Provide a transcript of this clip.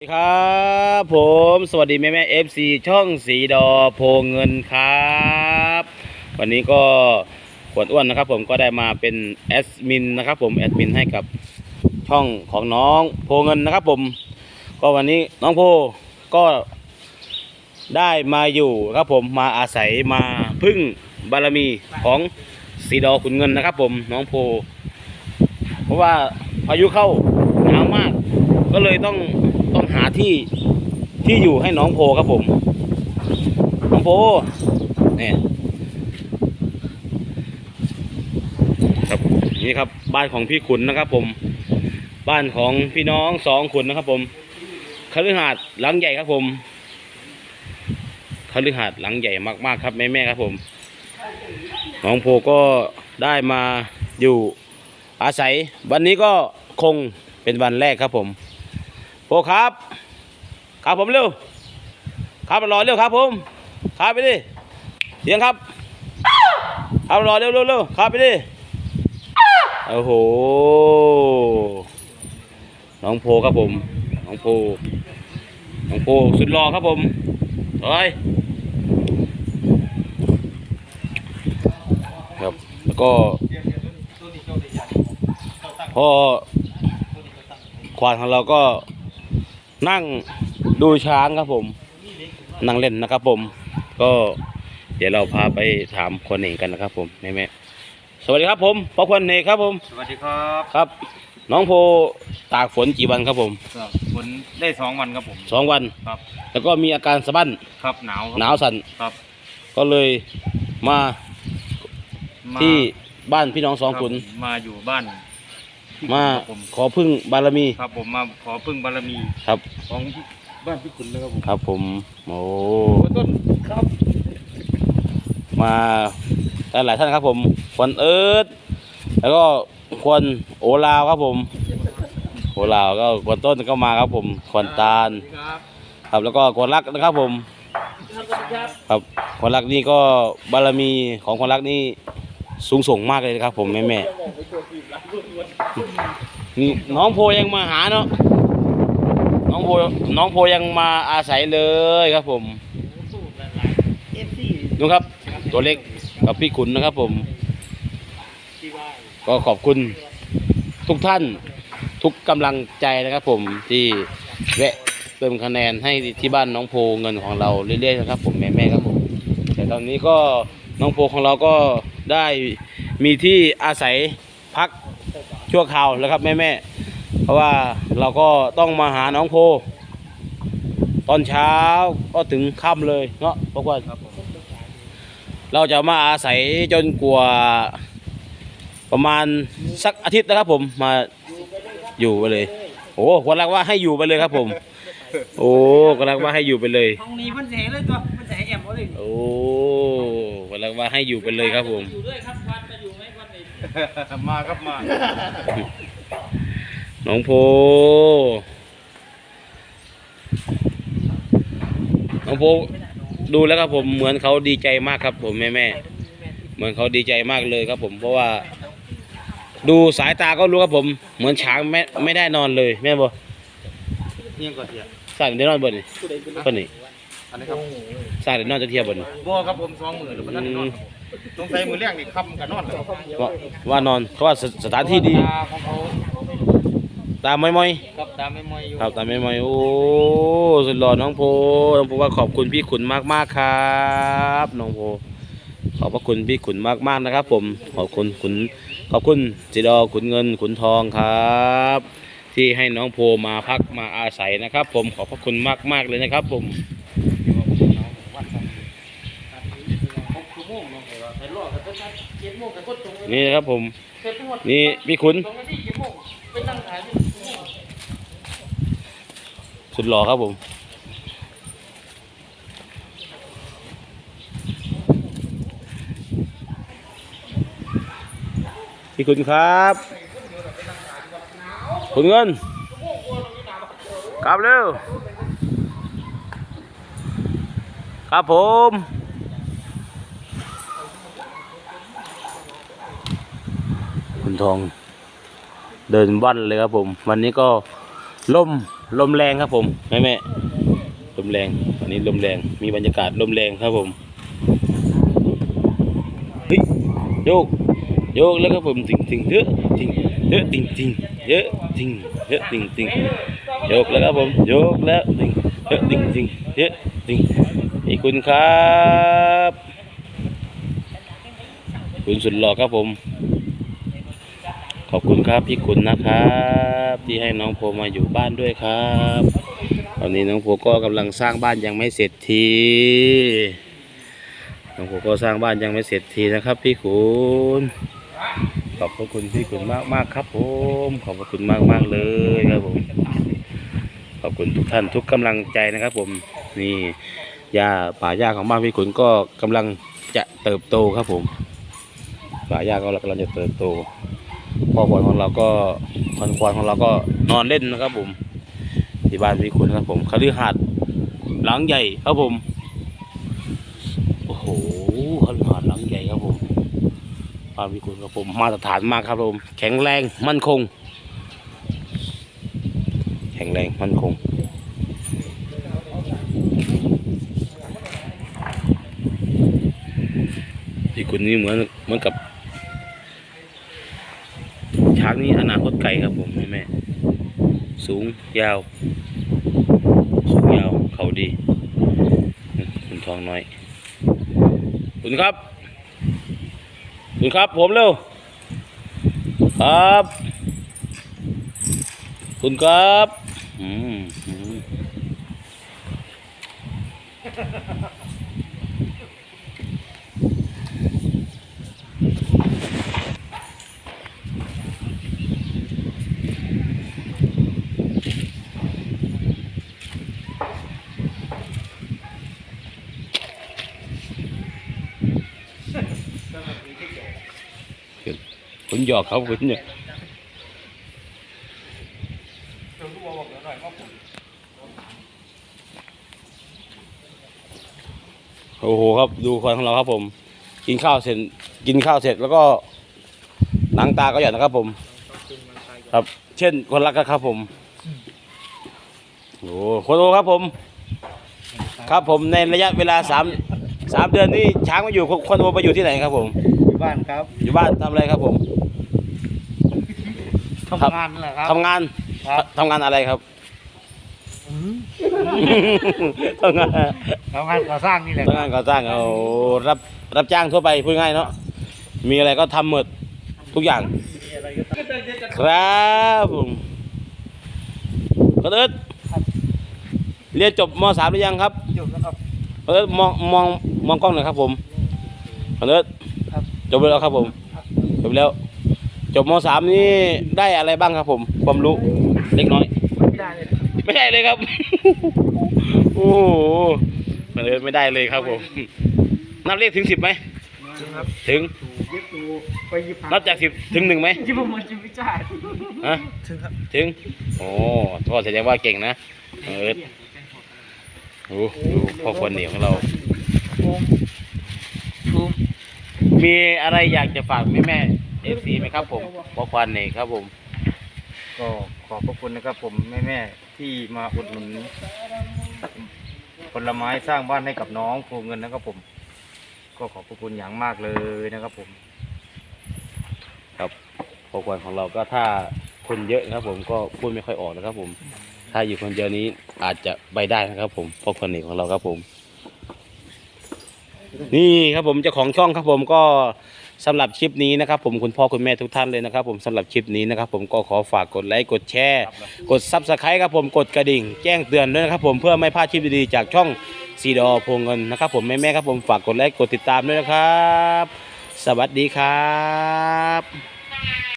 สวัสดีครับผมสวัสดีแม่แม่เอฟซีช่องสีดอโพเงินครับ วันนี้ก็ขวดอ้วนนะครับ ผมก็ได้มาเป็นแอดมินนะครับ ผมแอดมินให้กับช่องของน้องโพเงินนะครับ ผม ก็วันนี้น้องโพก็ได้มาอยู่ครับผมมาอาศัยมาพึ่งบารมีของสีดอขุนเงินนะครับ ผมน้องโพ เพราะว่าพายุเข้าหนาวมาก ก็เลยต้องาที่ที่อยู่ให้น้องโพครับผม น้องโพเนี่ยครับนี่ครับ บ้านของพี่ขุนนะครับผม บ้านของพี่น้องสองขุนนะครับผมคฤหาสน์หลังใหญ่ครับผมคฤหาสน์หลังใหญ่มากๆครับแม่แม่ๆครับผม น้องโพก็ได้มาอยู่อาศัย วันนี้ก็คงเป็นวันแรกครับผม โอ้ครับ ครับผมเร็ว ครับรอเร็วครับผมครับไปดิเสียงครับครับรอเร็วเร็วเร็วครับไปดิโอ้โหน้องโพครับผมน้องโพน้องโพสุดรอครับผมเฮ้ยครับแล้วก็พอควานของเราก็ นั่งดูช้างครับผม นั่งเล่นนะครับผม ก็เดี๋ยวเราพาไปถามคนเองกันนะครับ ผมแม่แม่ๆสวัสดีครับผมพ่อคนเอกครับผม สวัสดีครับครับ น้องโพตากฝนกี่วันครับผมครับฝนได้สองวันครับผมสองวันครับ แล้วก็มีอาการสะบั้นครับหนาวครับหนาวสั่นครับ ก็เลยมามาที่บ้านพี่น้องสองครับขุนมาอยู่บ้าน พี่มาครับผมขอพึ่งบารมี ครับผมมาขอพึ่งบารมีครับ ของพี่บ้านพี่ขุนนะครับผมครับผมโอ้ต้นครับมาหลายๆท่านครับ ผมควนเอิร์ดแล้วก็ควนโอลาวครับผมโอลาวก็ควนต้นก็มาครับ ผมควนตาล ครับครับแล้วก็ควนรักนะครับผม ครับควนรักนี่ก็บารมีของควนรักนี่ สูงส่งมากเลยนะครับ ผมแม่แม่นี่น้องโพยังมาหาเนาะน้องโพน้องโพยังมาอาศัยเลยครับผมดูครับ ตัวเล็กกับพี่ขุนนะครับ ผม ก็ขอบคุณทุกท่านทุกกำลังใจนะครับ ผมที่แวะเติมคะแนนให้ที่บ้านน้องโพเงินของเราเรื่อยๆนะครับ ผมแม่ๆครับผมแต่ตอนนี้ก็น้องโพของเราก็ ได้มีที่อาศัยพักชั่วคราวแล้วครับแม่ๆเพราะว่าเราก็ต้องมาหาน้องโพ ตอนเช้าก็ถึงค่ำเลยเนาะเพราะว่าเราจะมาอาศัยจนกว่าประมาณสักอาทิตย์นะครับผมมาอยู่ไปเลย โอ้คนรักว่าให้อยู่ไปเลยครับผม โอ้คนรักว่าให้อยู่ไปเลยห้องนี้มันเสเลยตัว มันเสียแอมเขาเลยโอ้คนรักว่าให้อยู่ไปเลยครับผม อยู่ด้วยครับวันจะอยู่ไหมวันนี้มาครับมา น้องโพ น้องโพดูแล้วครับผมเหมือนเขาดีใจมากครับ ผมแม่แม่ๆเหมือนเขาดีใจมากเลยครับ ผมเพราะว่า ดูสายตาก็รู้ครับผม เหมือนช้างไม่ไม่ได้นอนเลย แม่บ่เที่ยงก่อนเที่ยงสายได้นอนบ่นี่คนนี้ อันนี้ครับสายได้นอนจะเทียบบ่นี่บ่ครับผมสองมือหรือว่าท่านได้นอนครับสงสัยมือแรกนี่ค่ำกันนอนครับว่าว่านอนเพราะว่าสสถานที่ดีตาของเขาตามไม่มอยครับตาไม่มอยอยู่ครับตามไม่มอยโอ้สุดหล่อน้องโพน้องโพว่าขอบคุณพี่ขุนมากมากๆครับน้องโพขอบพระคุณพี่ขุนมากมากๆนะครับ ผมขอบคุณขุนขอบคุณจิดอขุนเงินขุนทองครับ ที่ให้น้องโพมาพักมาอาศัยนะครับ ผมขอบพระคุณมากมากๆเลยนะครับ ผม นี่นะครับผม นี่พี่ขุนสุดหล่อครับผมพี่คุณครับคุณเงินกลับเร็วครับผมุณทอง เดินวันเลยครับผม วันนี้ก็ลมลมแรงครับผมแม่แม่ลมแรงวันนี้ลมแรงมีบรรยากาศลมแรงครับผมเฮ้ยโยกโยกแล้วครับผมติงติงเยอะติงเยอะติงติงเยอะติงเยอะติงติงโยกแล้วครับผมโยกแล้วติงเยอะติงติงเยอะติงขอบคุณครับ คุณสุดหล่อครับผม ขอบคุณครับพี่คุณนะครับ ที่ให้น้องโพมาอยู่บ้านด้วยครับ ตอนนี้น้องโพก็กำลังสร้างบ้านยังไม่เสร็จทีน้องโพก็สร้างบ้านยังไม่เสร็จทีนะครับ พี่คุณขอบพระคุณพี่คุณมากมากครับผมขอบพระคุณมากมากเลยครับผมขอบคุณทุกท่านทุกกำลังใจนะครับ ผมนี่หญ้าป่าหญ้าของบ้านพี่คุณก็กำลังจะเติบโตครับผมป่าหญ้าก็กำลังจะเติบโต พ่อควานของเราก็ควานควานของเราก็นอนเล่นนะครับผมที่บ้านพี่คุณครับผมคฤหาสน์หลังใหญ่ครับผม โอ้โหคฤหาสน์หลังใหญ่ครับผมบ้านพี่คุณครับผมมาตรฐานมากครับผม แข็งแรงมั่นคง แข็งแรงมั่นคงพี่คุณนี่เหมือนเหมือนกับางนี้อนาคตไกลครับผมแม่แม่สูงยาว สูงยาวเขาดีคุณทองน้อยคุณครับคุณครับผมเร็วครับคุณครับอืม คุณหยอกเขาคุณเนี่ยโอ้โหครับดูคนของเราครับผม กินข้าวเสร็จกินข้าวเสร็จแล้วก็ล้างตาก็หยอดนะครับผม ครับ เช่นคนรักก็ครับผมโอ้โหคนโอครับผม ครับผมในระยะเวลาสาม สามเดือนนี้ช้างมาอยู่คนโอไปอยู่ที่ไหนครับผม อยู่บ้านครับ อยู่บ้านทำอะไรครับผมทำงานนั่นแหละครับทำงานครับทำงานอะไรครับทำงานทำงานก่อสร้างนี่แหละทำงานก่อสร้างเอารับรับจ้างทั่วไปพูดง่ายเนาะมีอะไรก็ทำหมดทุกอย่าง ครับผมคนเอิร์ธเรียนจบมสามหรือยังครับจบแล้วครับคน เอิร์ธมองมองมองกล้องหน่อยครับผมคนเอิร์ธครับ จบไปแล้วครับผมจบแล้วจบมสามนี่ได้อะไรบ้างครับผมความรู้เล็กน้อย ไม่ได้เลยไม่ได้เลยครับ โอ้โหมันเลยไม่ได้เลยครับผม นับเลขถึงสิบไหมครับถึงยิบตูไปยิบนับจากสิบถึงหนึ่งไหมที่ผมมันจะไม่ใช่ฮะถึงครับ ถึง โอ้พ่อแสดงว่าเก่งนะ เออ โอ้ดูพ่อคนเหนียวของเรา ภูมิภูมิมีอะไรอยากจะฝากแม่แม่เอฟซีไหมครับ ผมพ่อควันเนี่ยครับผม ก็ขอบพระคุณนะครับ ผมแม่แม่ๆที่มาอุดหนุนผลไม้สร้างบ้านให้กับน้องภูเงินนะครับผม ก็ขอบพระคุณอย่างมากเลยนะครับผม ครับพ่อควันของเราก็ถ้าคนเยอะนะครับผมก็พูดไม่ค่อยออกนะครับผม ถ้าอยู่คนเดียวนี้ อาจจะไปได้นะครับ ผมพ่อคนนียวของเราครับผม นี่ครับผมเจ้าของช่องครับผมก็สำหรับคลิปนี้นะครับ ผมคุณพ่อคุณแม่ทุกท่านเลยนะครับ ผมสำหรับคลิปนี้นะครับ ผมก็ขอฝากกดไลค์กดแชร์กดซับสไครต์ครับผมกดกระดิ่ง แจ้งเตือนด้วยนะครับ ผมเพื่อไม่พลาดคลิปดีๆจากช่องซีดอพงเงินนะครับ ผมแม่ๆครับผมฝากกดไลค์กดติดตามด้วยนะครับ สวัสดีครับ